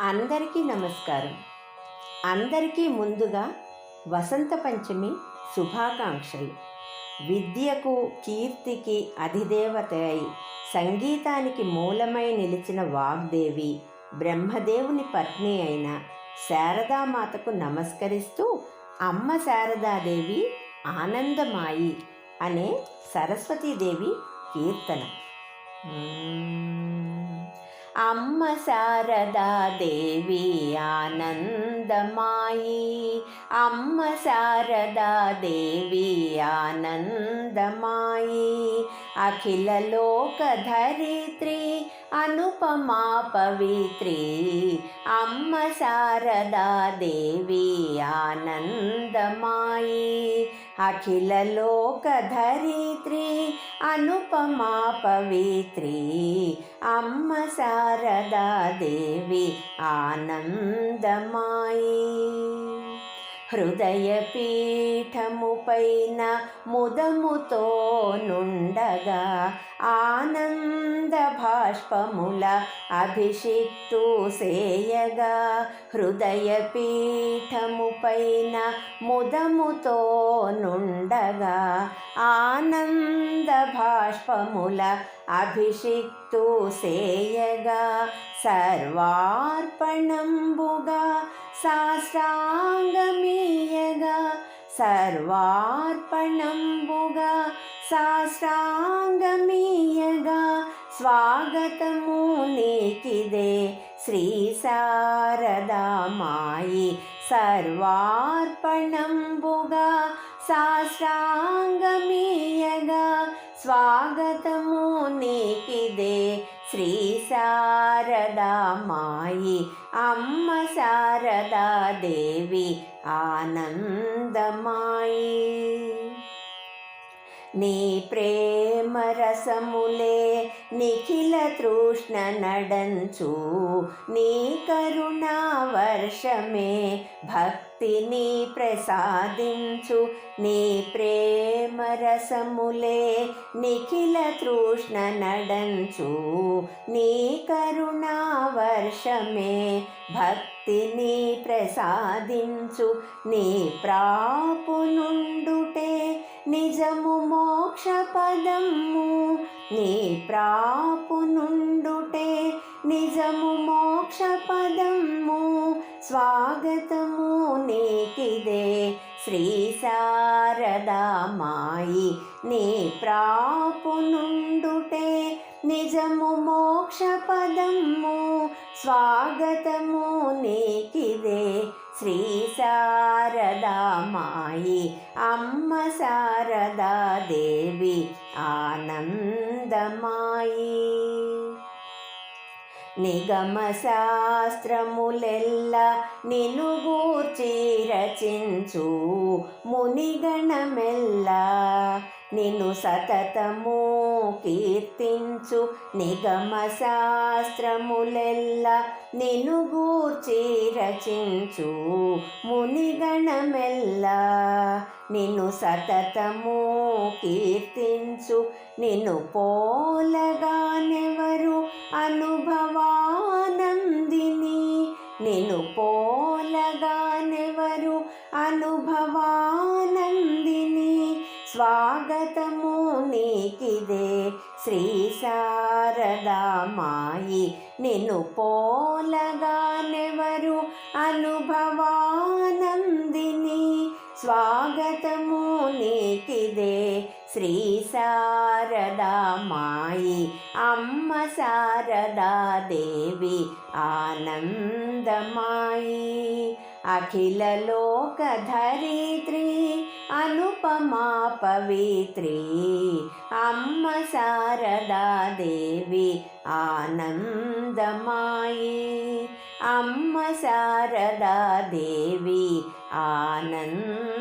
అందరికీ నమస్కారం. అందరికీ ముందుగా వసంత పంచమి శుభాకాంక్షలు. విద్యకు కీర్తికి అధిదేవత అయి సంగీతానికి మూలమై నిలిచిన వాగ్దేవి బ్రహ్మదేవుని పత్ని అయిన శారదామాతకు నమస్కరిస్తూ అమ్మ శారదాదేవి ఆనందమాయి అనే సరస్వతీదేవి కీర్తన. అమ్మ శారదాదేవి ఆనందమాయి అమ్మ శారదాదేవి ఆనందమాయి అఖిల లోక ధరిత్రి అనుపమా పవిత్రి అమ్మ శారదాదేవి ఆనందమాయి. అఖిల లోక ధరిత్రి అనుపమా పవిత్రి అమ్మ శారదాదేవి ఆనందమాయి. హృదయ పీఠముపైన ముదముతోను నుండగా ఆనంద భాష్పముల అభిషిక్తు సేయగా హృదయ పీఠముపైన ముదముతో నుండగా ఆనంద భాష్పముల అభిషిక్తు సేయగా సర్వార్పణంబుగా సాష్టాంగమీయగా సర్వార్పణంబుగా సాష్టాంగమీయగా స్వాగతము నీకిదే. శ్రీ శారదామాయి సర్వార్పణంబుగా సాష్టాంగమీయగా స్వాగతము నీకిదే. శ్రీ శార మాయి. అమ్మ శారదాదేవి ఆనందమాయి. నీ ప్రేమ రసములే నిఖిల తృష్ణ నడంచు. నీ కరుణా వర్షమే భక్తిని ప్రసాదించు. నీ ప్రేమ రసములే నిఖిల తృష్ణ నడంచు. నీ కరుణా వర్షమే భక్తిని ప్రసాదించు. నీ ప్రాపునుండుటే నిజము మోక్ష పదము నీ ప్రాపునుండుటే నిజము మోక్ష పదము స్వాగతము నీకిదే. శ్రీ శారదా మాయి నీ ప్రాపునుండుటే నిజము మోక్షపదము స్వాగతము నీకిదే. శ్రీ శారదా మాయి అమ్మ శారదా దేవి ఆనందమాయి. నిగమ శాస్త్రములెల్ల నిను గూర్చి రచించు మునిగణమెల్లా. నిన్ను సతతము కీర్తించు నిగమ శాస్త్రములెల్ల నిన్ను గూర్చి రచించు మునిగణమెల్ల. నిన్ను సతతము కీర్తించు నిన్ను పోలగానెవరు అనుభవానందిని. నిన్ను పోలగానెవరు అనుభవానందిని. స్వా నీకిదే శ్రీ శారదామాయి. నిన్ను పోలగానెవరు అనుభవానందిని? స్వాగతము నీకిదే శ్రీ శారదామాయి. అమ్మ శారదాదేవి ఆనందమాయి. అఖిల లోక ధరిత్రి అనుపమా పవిత్రి అమ్మ శారదాదేవి ఆనందమాయే. అమ్మ శారదాదేవి ఆనంద